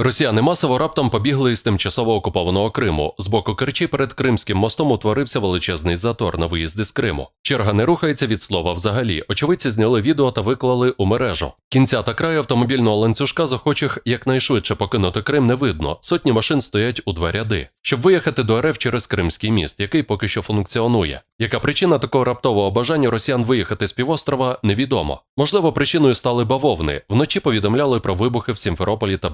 Росіяни масово раптом побігли із тимчасово окупованого Криму. З боку Керчі перед Кримським мостом утворився величезний затор на виїзди з Криму. Черга не рухається від слова взагалі. Очевидці зняли відео та виклали у мережу. Кінця та краю автомобільного ланцюжка захочих якнайшвидше покинути Крим не видно. Сотні машин стоять у два ряди, щоб виїхати до РФ через Кримський міст, який поки що функціонує. Яка причина такого раптового бажання росіян виїхати з півострова, невідомо. Можливо, причиною стали бавовни. Вночі повідомляли про вибухи в Сімферополі та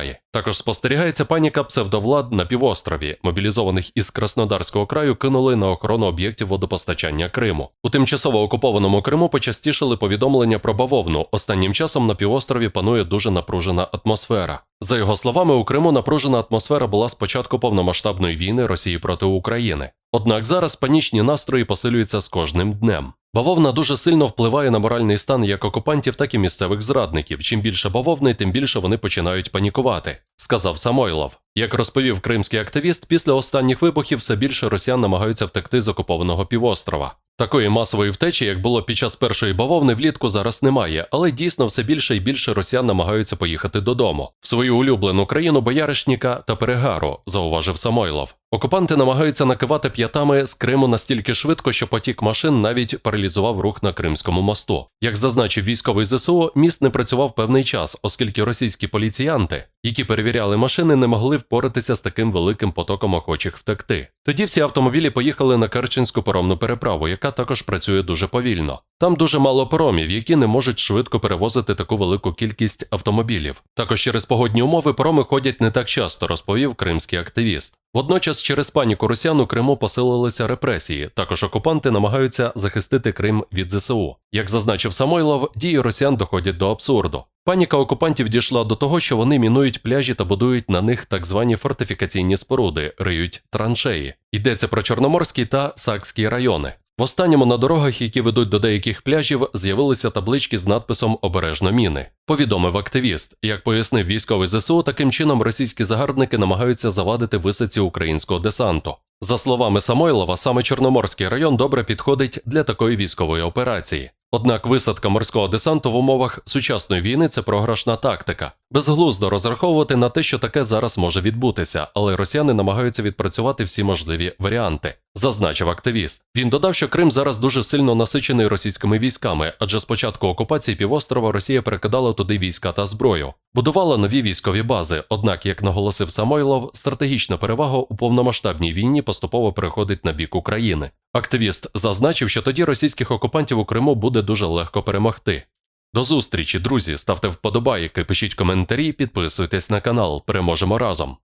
Бахчисараї. Також спостерігається паніка псевдовлад на півострові. Мобілізованих із Краснодарського краю кинули на охорону об'єктів водопостачання Криму. У тимчасово окупованому Криму почастішили повідомлення про бавовну. Останнім часом на півострові панує дуже напружена атмосфера. За його словами, у Криму напружена атмосфера була з початку повномасштабної війни Росії проти України. Однак зараз панічні настрої посилюються з кожним днем. Бавовна дуже сильно впливає на моральний стан як окупантів, так і місцевих зрадників. Чим більше бавовни, тим більше вони починають панікувати, сказав Самойлов. Як розповів кримський активіст, після останніх вибухів все більше росіян намагаються втекти з окупованого півострова. Такої масової втечі, як було під час першої бавовни, влітку зараз немає, але дійсно все більше і більше росіян намагаються поїхати додому в свою улюблену країну Бояришніка та Перегару, зауважив Самойлов. Окупанти намагаються накивати п'ятами з Криму настільки швидко, що потік машин навіть паралізував рух на Кримському мосту. Як зазначив військовий ЗСУ, міст не працював певний час, оскільки російські поліціянти, які перевіряли машини, не могли впоратися з таким великим потоком охочих втекти. Тоді всі автомобілі поїхали на Керченську паромну переправу, яка також працює дуже повільно. Там дуже мало паромів, які не можуть швидко перевозити таку велику кількість автомобілів. Також через погодні умови пароми ходять не так часто, розповів кримський активіст. Водночас через паніку росіян у Криму посилилися репресії. Також окупанти намагаються захистити Крим від ЗСУ. Як зазначив Самойлов, дії росіян доходять до абсурду. Паніка окупантів дійшла до того, що вони мінують пляжі та будують на них так звані фортифікаційні споруди, риють траншеї. Йдеться про Чорноморський та Сакський райони. В останньому на дорогах, які ведуть до деяких пляжів, з'явилися таблички з надписом Обережно міни. Повідомив активіст. Як пояснив військовий ЗСУ, таким чином російські загарбники намагаються завадити висадці українського десанту. За словами Самойлова, саме Чорноморський район добре підходить для такої військової операції. Однак висадка морського десанту в умовах сучасної війни це програшна тактика. Безглуздо розраховувати на те, що таке зараз може відбутися, але росіяни намагаються відпрацювати всі можливі варіанти, зазначив активіст. Він додав, що Крим зараз дуже сильно насичений російськими військами, адже з початку окупації півострова Росія перекидала туди війська та зброю, будувала нові військові бази. Однак, як наголосив Самойлов, стратегічна перевага у повномасштабній війні поступово переходить на бік України. Активіст зазначив, що тоді російських окупантів у Криму буде дуже легко перемогти. До зустрічі, друзі. Ставте вподобайки, пишіть коментарі, підписуйтесь на канал. Переможемо разом.